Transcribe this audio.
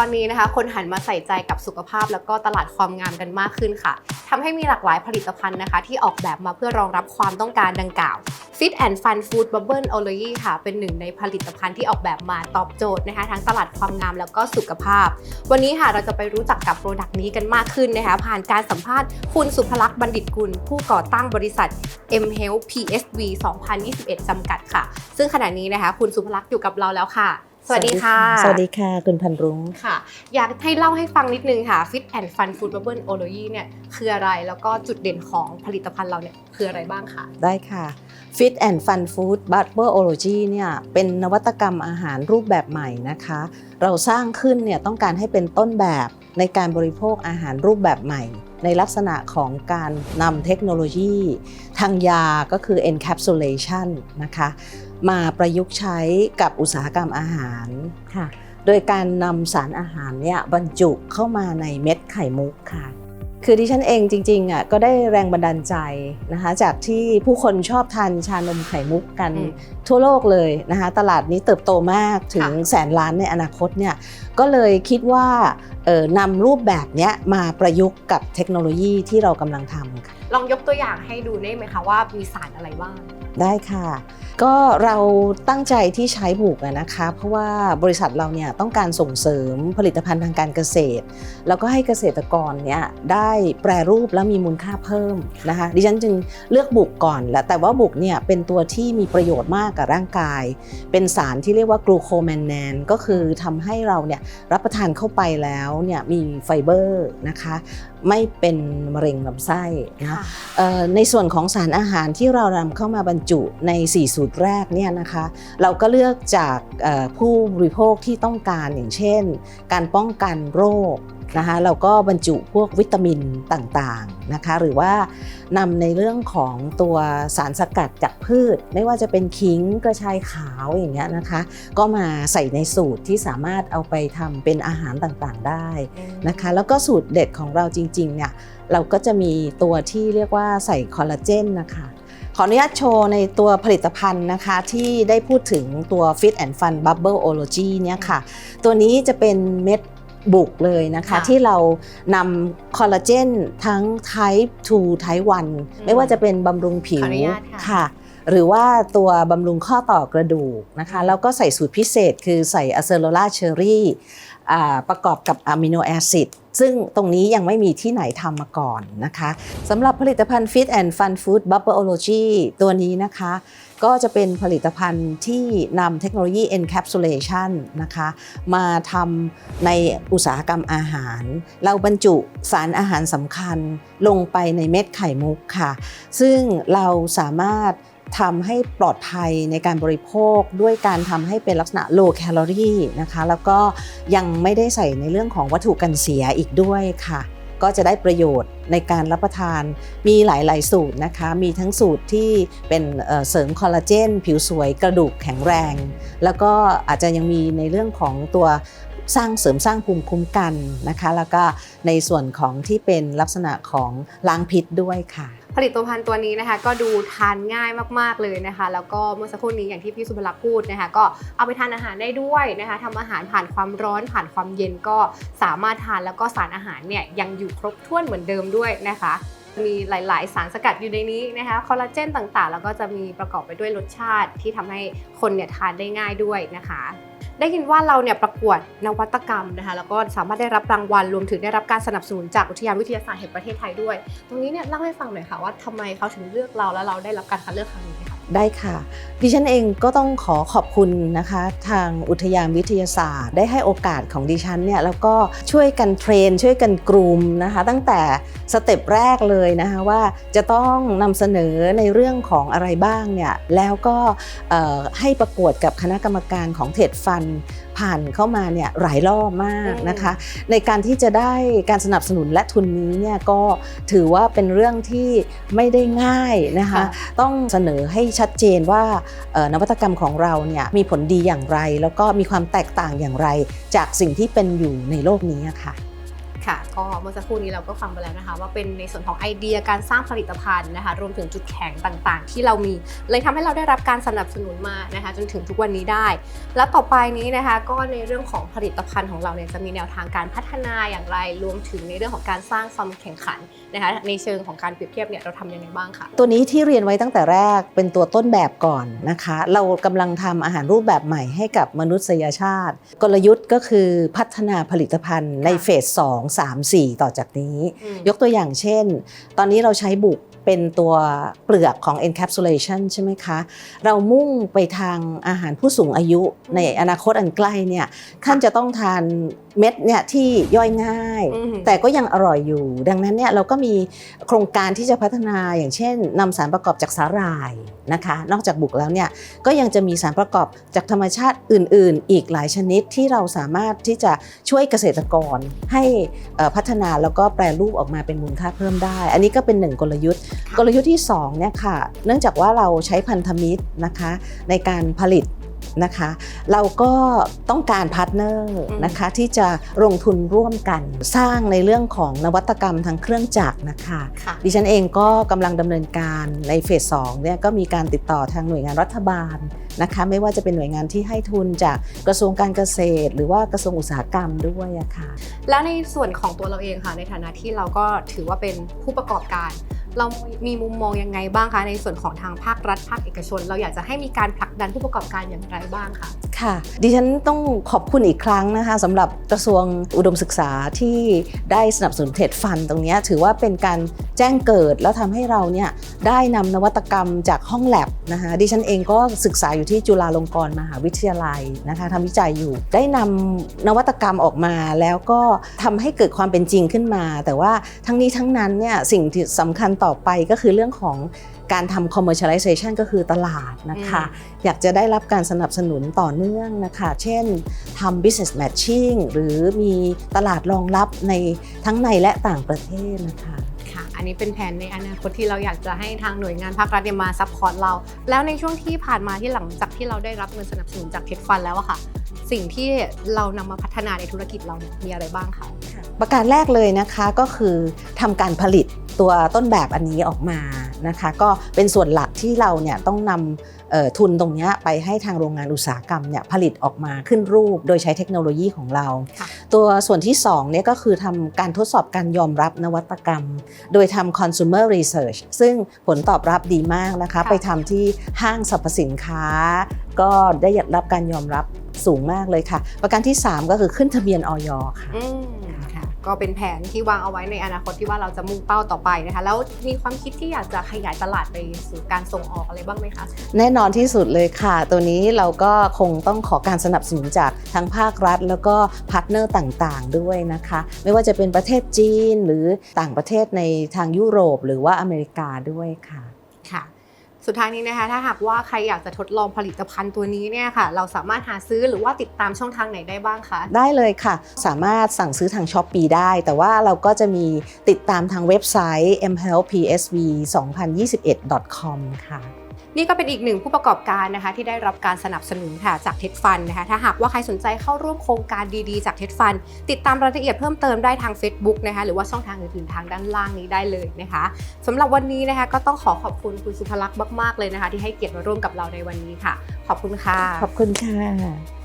ตอนนี้นะคะ คนหันมาใส่ใจกับสุขภาพ แล้วก็ตลาดความงามกันมากขึ้นค่ะทำให้มีหลากหลายผลิตภัณฑ์นะคะ ที่ออกแบบมาเพื่อรองรับความต้องการดังกล่าว Fit and Fun Food Bubble o l o y ค่ะ เป็นหนึ่งในผลิตภัณฑ์ที่ออกแบบมาตอบโจทย์นะคะ ทั้งตลาดความงามแล้วก็สุขภาพ วันนี้ค่ะเราจะไปรู้จักกับโปรดักต์นี้กันมากขึ้นนะคะ ผ่านการสัมภาษณ์คุณสุภลักษณ์บัณฑิตกุล ผู้ก่อตั้งบริษัท M Health PSV 2021 จำกัดค่ะ ซึ่งขณะนี้นะคะ คุณสุภลักษณ์อยู่กับเราแล้วค่ะ สวัสดีค่ะ สวัสดีค่ะ คุณพันรุ้งค่ะ อยากให้เล่าให้ฟังนิดนึงค่ะ Fit and Fun Food Bubble o l o y เนี่ยคืออะไรแล้วก็จุดเด่นของผลิตภัณฑ์เราเนี่ยคืออะไรบ้างคะได้ค่ะ Fit and Fun Food Bubberology เนี่ยเป็นนวัตกรรมอาหารรูปแบบใหม่นะคะ เราสร้างขึ้นเนี่ยต้องการให้เป็นต้นแบบในการบริโภคอาหารรูปแบบใหม่ ในลักษณะของการนำเทคโนโลยี ทางยาก็คือ encapsulation นะคะ มาประยุกต์ใช้กับอุตสาหกรรมอาหารค่ะ โดยการนำสารอาหารเนี่ยบรรจุเข้ามาในเม็ดไข่มุกค่ะ คือดิฉันเองจริงๆอะก็ได้แรงบันดาลใจนะคะจากที่ผู้คนชอบทานชานมไข่มุกกันอืมทั่วโลกเลยนะคะตลาดนี้เติบโตมากถึงค่ะแสนล้านในอนาคตเนี่ยก็เลยคิดว่าเอ่อนำรูปแบบเนี้ยมาประยุกต์กับเทคโนโลยีที่เรากำลังทำค่ะลองยกตัวอย่างให้ดูได้ไหมคะว่ามีสารอะไรบ้างได้ค่ะ ก็เราตั้งใจที่ใช้บุกอะนะคะ เพราะว่าบริษัทเราเนี่ยต้องการส่งเสริมผลิตภัณฑ์ทางการเกษตร แล้วก็ให้เกษตรกรเนี่ยได้แปรรูปแล้วมีมูลค่าเพิ่มนะคะดิฉันจึงเลือกบุกก่อนและแต่ว่าบุกเนี่ยเป็นตัวที่มีประโยชน์มากกับร่างกาย เป็นสารที่เรียกว่ากลูโคแมนแนนก็คือทำให้เราเนี่ยรับประทานเข้าไปแล้วเนี่ยมีไฟเบอร์นะคะไม่เป็นมะเร็งลำไส้นะค่ะเอ่อในส่วนของสารอาหารที่เรานำเข้ามาบรรจุใน 4 สูตรแรกเนี่ยนะคะเราก็เลือกจากเอ่อผู้บริโภคที่ต้องการอย่างเช่น การป้องกันโรค นะคะเราก็บรรจุพวกวิตามินต่างๆนะคะ หรือว่านำในเรื่องของตัวสารสกัดจากพืช ไม่ว่าจะเป็นขิงกระชายขาวอย่างเงี้ยนะคะ ก็มาใส่ในสูตรที่สามารถเอาไปทำเป็นอาหารต่างๆได้นะคะ แล้วก็สูตรเด็ดของเราจริงๆเนี่ยเราก็จะมีตัวที่เรียกว่าใส่คอลลาเจนนะคะขออนุญาตโชว์ในตัวผลิตภัณฑ์นะคะ ที่ได้พูดถึงตัว Fit and Fun Bubbleology เนี่ยค่ะ ตัวนี้จะเป็นเม็ด บุกเลยนะคะค่ะที่เรานำคอลลาเจนทั้ง Type 2 Type 1 ไม่ว่าจะเป็นบำรุงผิขวออนุญาตค่ะค่ะ หรือว่าตัวบำรุงข้อต่อกระดูกนะคะ แล้วก็ใส่สูตรพิเศษคือใส่อะเซโ l ล่าเชอรี่ ประกอบกับอะมิโนแอซิดซึ่งตรงนี้ยังไม่มีที่ไหนทำมาก่อนนะคะสำหรับผลิตภัณฑ์ Fit and Fun Food Bubbleology ตัวนี้นะคะ ก็จะเป็นผลิตภัณฑ์ที่นำเทคโนโลยี encapsulation นะคะมาทำในอุตสาหกรรมอาหาร เราบรรจุสารอาหารสำคัญลงไปในเม็ดไข่มุกค่ะ ซึ่งเราสามารถ ทำให้ปลอดภัยในการบริโภคด้วยการทำให้เป็นลักษณะ low calorie นะคะแล้วก็ยังไม่ได้ใส่ในเรื่องของวัตถุกันเสียอีกด้วยค่ะ ก็จะได้ประโยชน์ในการรับประทานมีหลาย ๆ สูตรนะคะ มีทั้งสูตรที่เป็นเอ่อเสริมคอลลาเจน ผิวสวยกระดูกแข็งแรง แล้วก็อาจจะยังมีในเรื่องของตัวสร้างเสริมสร้างภูมิคุ้มกันนะคะ แล้วก็ในส่วนของที่เป็นลักษณะของล้างพิษด้วยค่ะ ผลิตภัณฑ์ตัวนี้นะคะ ก็ดูทานง่ายมากๆเลยนะคะ แล้วก็เมื่อสักครู่นี้อย่างที่พี่สุภลักษณ์พูดนะคะ ก็เอาไปทานอาหารได้ด้วยนะคะทำอาหารผ่านความร้อนผ่านความเย็นก็สามารถทานแล้วก็สารอาหารเนี่ยยังอยู่ครบถ้วนเหมือนเดิมด้วยนะคะมีหลาย ๆ สารสกัดอยู่ในนี้นะคะคอลลาเจนต่าง ๆ แล้วก็จะมีประกอบไปด้วยรสชาติที่ทำให้คนเนี่ยทานได้ง่ายด้วยนะคะ ได้ยินว่าเราเนี่ยประกวดนวัตกรรมนะคะแล้วก็สามารถได้รับรางวัลรวมถึงได้รับการสนับสนุนจากอุทยานวิทยาศาสตร์แห่งประเทศไทยด้วย ตรงนี้เนี่ยเล่าให้ฟังหน่อยค่ะว่าทำไมเขาถึงเลือกเราแล้วเราได้รับการคัดเลือกครั้งนี้ ได้ค่ะ ดิฉันเองก็ต้องขอขอบคุณนะคะ ทางอุทยานวิทยาศาสตร์ ได้ให้โอกาสของดิฉันเนี่ยแล้วก็ช่วยกันเทรน ช่วยกันกลุ่มนะคะ ตั้งแต่สเต็ปแรกเลยนะคะว่าจะต้องนำเสนอในเรื่องของอะไรบ้างเนี่ยแล้วก็ให้ประกวดกับคณะกรรมการของเทดฟัน ผ่านเข้ามาเนี่ยหลายรอบมากนะคะ ในการที่จะได้การสนับสนุนและทุนนี้เนี่ยก็ถือว่าเป็นเรื่องที่ไม่ได้ง่ายนะคะค่ะต้องเสนอให้ชัดเจนว่าเอ่อนวัตกรรมของเราเนี่ยมีผลดีอย่างไร แล้วก็มีความแตกต่างอย่างไร จากสิ่งที่เป็นอยู่ในโลกนี้อะค่ะ ค่ะ ก็เมื่อสักครู่นี้เราก็ฟังไปแล้วนะคะ ว่าเป็นในส่วนของไอเดียการสร้างผลิตภัณฑ์นะคะรวมถึงจุดแข็งต่างๆ ที่เรามี เลยทำให้เราได้รับการสนับสนุนมานะคะจนถึงทุกวันนี้ได้ แล้วต่อไปนี้นะคะก็ในเรื่องของผลิตภัณฑ์ของเราเนี่ยจะมีแนวทางการพัฒนาอย่างไร รวมถึงในเรื่องของการสร้างความแข่งขันนะคะในเชิงของการเปรียบเทียบเนี่ยเราทำยังไงบ้างคะตัวนี้ที่เรียนไว้ตั้งแต่แรกเป็นตัวต้นแบบก่อนนะคะ เรากำลังทำอาหารรูปแบบใหม่ให้กับมนุษยชาติ กลยุทธ์ก็คือพัฒนาผลิตภัณฑ์ในเฟส2 3 4 ต่อจากนี้ ยกตัวอย่างเช่น ตอนนี้เราใช้บุกเป็นตัวเปลือกของ encapsulation ใช่ไหมคะ เรามุ่งไปทางอาหารผู้สูงอายุในอนาคตอันใกล้เนี่ยท่านจะต้องทาน เม็ดเนี่ยที่ย่อยง่ายอืมแต่ก็ยังอร่อยอยู่ ดังนั้นเนี่ยเราก็มีโครงการที่จะพัฒนาอย่างเช่นนำสารประกอบจากสาหร่ายนะคะ นอกจากบุกแล้วเนี่ยก็ยังจะมีสารประกอบจากธรรมชาติอื่น ๆ อีกหลายชนิดที่เราสามารถที่จะช่วยเกษตรกรให้เอ่อพัฒนาแล้วก็แปรรูปออกมาเป็นมูลค่าเพิ่มได้ อันนี้ก็เป็นหนึ่งกลยุทธ์ค่ะกลยุทธ์ที่2เนี่ยค่ะ เนื่องจากว่าเราใช้พันธมิตรนะคะในการผลิต นะคะ เราก็ต้องการพาร์ทเนอร์นะคะที่จะลงทุนร่วมกัน สร้างในเรื่องของนวัตกรรมทางเครื่องจักรนะคะค่ะดิฉันเองก็กำลังดำเนินการในเฟส2เนี่ยก็มีการติดต่อทางหน่วยงานรัฐบาลนะคะไม่ว่าจะเป็นหน่วยงานที่ให้ทุนจากกระทรวงการเกษตร หรือว่ากระทรวงอุตสาหกรรมด้วยอะค่ะแล้วในส่วนของตัวเราเองค่ะในฐานะที่เราก็ถือว่าเป็นผู้ประกอบการ เรามีมุมมองยังไงบ้างคะในส่วนของทางภาครัฐภาคเอกชน เราอยากจะให้มีการผลักดันผู้ประกอบการอย่างไรบ้างคะค่ะ ดิฉันต้องขอบคุณอีกครั้งนะคะสำหรับกระทรวงอุดมศึกษาที่ได้สนับสนุนเทรดฟันตรงนี้ถือว่าเป็นการแจ้งเกิดแล้วทำให้เราเนี่ยได้นำนวัตกรรมจากห้องแลบนะคะดิฉันเองก็ศึกษาอยู่ที่จุฬาลงกรณ์มหาวิทยาลัยนะคะทำวิจัยอยู่ ได้นำนวัตกรรมออกมาแล้วก็ทำให้เกิดความเป็นจริงขึ้นมา แต่ว่าทั้งนี้ทั้งนั้นเนี่ยสิ่งที่สำคัญต่อไปก็คือเรื่องของการทำ commercialization ก็คือตลาดนะคะ อยากจะได้รับการสนับสนุนต่อเนื่องนะคะ เช่นทำ business matching หรือมีตลาดรองรับในทั้งในและต่างประเทศนะคะค่ะ อันนี้เป็นแผนในอนาคตที่เราอยากจะให้ทางหน่วยงานภาครัฐเนี่ยมาซัพพอร์ตเรา แล้วในช่วงที่ผ่านมาที่หลังจากที่เราได้รับเงินสนับสนุนจากเทคฟันแล้วอะค่ะ สิ่งที่เรานำมาพัฒนาในธุรกิจเราเนี่ยมีอะไรบ้างคะประการแรกเลยนะคะก็คือทำการผลิต ตัวต้นแบบอันนี้ออกมานะคะ ก็เป็นส่วนหลักที่เราเนี่ยต้องนำเอ่อทุนตรงเนี้ยไปให้ทางโรงงานอุตสาหกรรมเนี่ยผลิตออกมาขึ้นรูปโดยใช้เทคโนโลยีของเราค่ะตัวส่วนที่2เนี่ยก็คือทำการทดสอบการยอมรับนวัตกรรม โดยทำ consumer research ซึ่งผลตอบรับดีมากนะคะค่ะไปทำที่ห้างสรรพสินค้า ก็ได้รับการยอมรับสูงมากเลยค่ะ ประการที่ 3 ก็คือขึ้นทะเบียนออยค่ะอืมค่ะ ก็เป็นแผนที่วางเอาไว้ในอนาคตที่ว่าเราจะมุ่งเป้าต่อไปนะคะแล้วมีความคิดที่อยากจะขยายตลาดไปสู่การส่งออกอะไรบ้างไหมคะแน่นอนที่สุดเลยค่ะ ตัวนี้เราก็คงต้องขอการสนับสนุนจากทั้งภาครัฐ แล้วก็พาร์ทเนอร์ต่างๆ ด้วยนะคะ ไม่ว่าจะเป็นประเทศจีนหรือต่างประเทศในทางยุโรป หรือว่าอเมริกาด้วยค่ะค่ะ สุดท้ายนี้นะคะ ถ้าหากว่าใครอยากจะทดลองผลิตภัณฑ์ตัวนี้เนี่ยค่ะ เราสามารถหาซื้อหรือว่าติดตามช่องทางไหนได้บ้างคะ ได้เลยค่ะ สามารถสั่งซื้อทางช้อปปีได้ แต่ว่าเราก็จะมีติดตามทางเว็บไซต์ mhealthpsv2021.com ค่ะ นี่ก็เป็นอีกหนึ่งผู้ประกอบการนะคะที่ได้รับการสนับสนุนค่ะจากเท็ดฟันนะคะถ้าหากว่าใครสนใจเข้าร่วมโครงการดีๆจากเท็ดฟันติดตามรายละเอียดเพิ่มเติมได้ทาง Facebook นะคะหรือว่าช่องทางอื่นๆทางด้านล่างนี้ได้เลยนะคะสำหรับวันนี้นะคะก็ต้องขอขอบคุณคุณสุภลักษณ์มากๆเลยนะคะ ที่ให้เกียรติมาร่วมกับเราในวันนี้ค่ะ ขอบคุณค่ะ ขอบคุณค่ะ